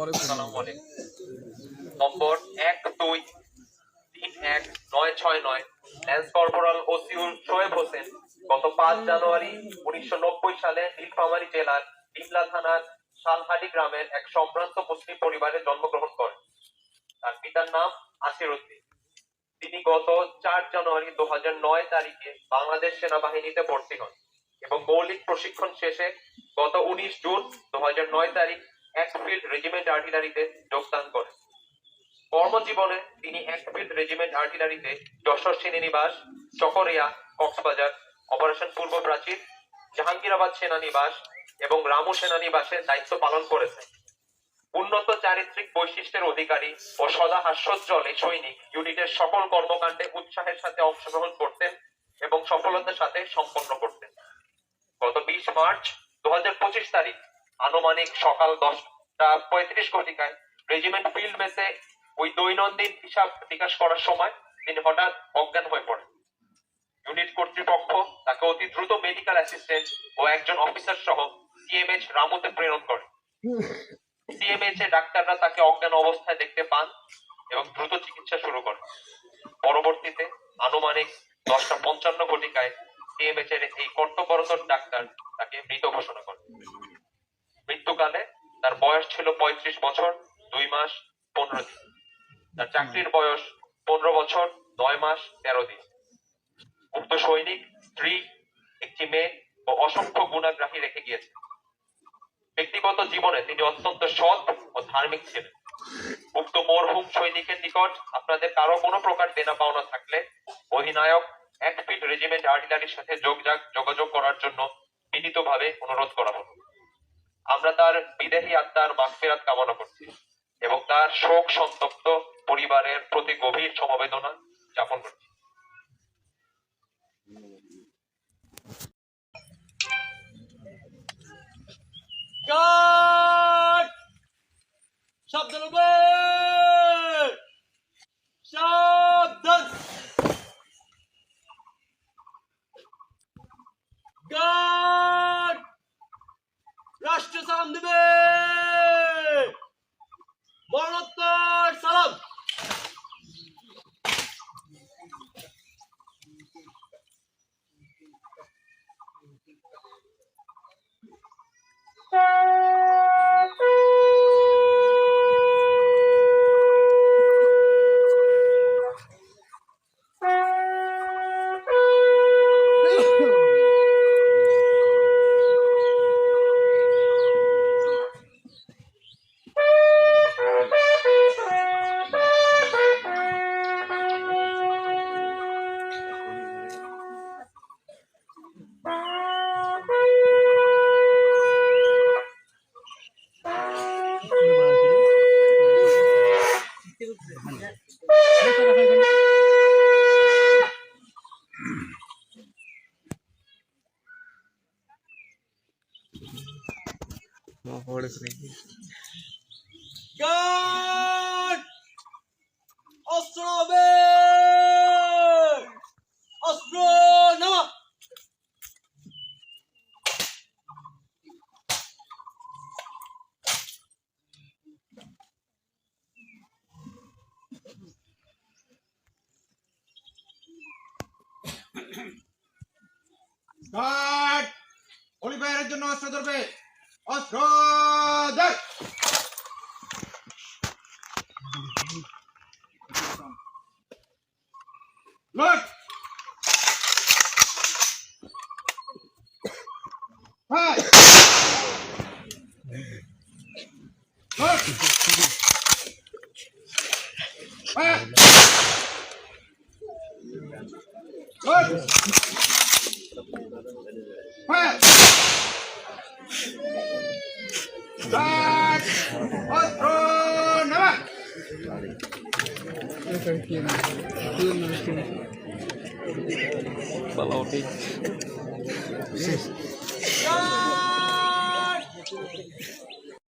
পরে আসসালামু আলাইকুম। নম্বর এক দুই তিন এক নয় ছয় নয়। ল্যান্স কর্পোরাল ওসিউল শোয়েব হোসেন, গত পাঁচ জানুয়ারি উনিশশো নব্বই সালে নীলফামারী জেলার ডিমলা থানার শালহাটি গ্রামের এক সম্ভ্রান্ত মুসলিম পরিবারে জন্মগ্রহণ করেন। তার পিতার নাম আসির উদ্দিন। তিনি গত চার জানুয়ারি দু নয় তারিখে বাংলাদেশ সেনাবাহিনীতে ভর্তি হন এবং মৌলিক প্রশিক্ষণ শেষে গত উনিশ জুন দু নয় তারিখ একফিল্ড রেজিমেন্ট আর্টিলারিতে যোগদান করেন। কর্মজীবনে তিনি একফিল্ড রেজিমেন্ট আর্টিলারিতে যশোর সেনানিবাস, চকরিয়া, কক্সবাজার, অপারেশন পূর্ব প্রাচীর, জাহাঙ্গীরাবাদ সেনানিবাস এবং রামু সেনানিবাসে দায়িত্ব পালন করেছেন। উন্নত চারিত্রিক বৈশিষ্ট্যের অধিকারী ও সদা হাস্যোজ্জ্বল এই সৈনিক ইউনিটের সকল কর্মকাণ্ডে উৎসাহের সাথে অংশগ্রহণ করতেন এবং সফলতার সাথে সম্পন্ন করতেন। গত বিশ মার্চ দু হাজার পঁচিশ তারিখ, আনুমানিক সকাল দশটা। পঁয়ত্রিশ ঘটিকায় রেজিমেন্ট ফিল্ড মেসে ওই দৈনন্দিন হিসাব নিকাশ করার সময় তিনি হঠাৎ অজ্ঞান হয়ে পড়েন। ইউনিট কর্তৃপক্ষ তাকে অতি দ্রুত মেডিকেল অ্যাসিস্ট্যান্ট ও একজন অফিসার সহ সিএমএইচ রামুতে প্রেরণ করে। সিএমএইচ এ ডাক্তাররা তাকে অজ্ঞান অবস্থায় দেখতে পান এবং দ্রুত চিকিৎসা শুরু করেন। পরবর্তীতে আনুমানিক দশটা পঞ্চান্ন ঘটিকায় সিএমএইচ এর এই কর্তব্যরত ডাক্তার তাকে মৃত ঘোষণা করেন। মৃত্যুকালে তার বয়স ছিল পঁয়ত্রিশ বছর, দুই মাস, পনেরো দিন। তার চাকরির বয়স পনেরো বছর, নয় মাস, তেরো দিন। উক্ত সৈনিক, স্ত্রী, একটি মেয়ে ও অসংখ্য গুণাগ্রাহী রেখে গিয়েছে ব্যক্তিগত জীবনে তিনি অত্যন্ত সৎ ও ধার্মিক ছিলেন। উক্ত মরহুম সৈনিকের নিকট আপনাদের কারও কোনো প্রকার দেনা পাওনা থাকলে অধিনায়ক এক ফিট রেজিমেন্ট আর্টিলারির সাথে যোগযোগ, যোগাযোগ করার জন্য বিনীতভাবে অনুরোধ করা হলো। আমরা তার বিদেহী আত্মার মাগফিরাত কামনা করছি এবং তার শোক সন্তপ্ত পরিবারের প্রতি গভীর সমবেদনা জ্ঞাপন করছি। গার্ড রাষ্ট্র সালাম দেবে মরণোত্তর সালাম গার্ড অস্ত্র হবে অস্ত্র নামা গার্ড অলিভারের জন্য অস্ত্র ধরবে অস্ত্র ধর load fire load fire Start! Outro! Oh, oh,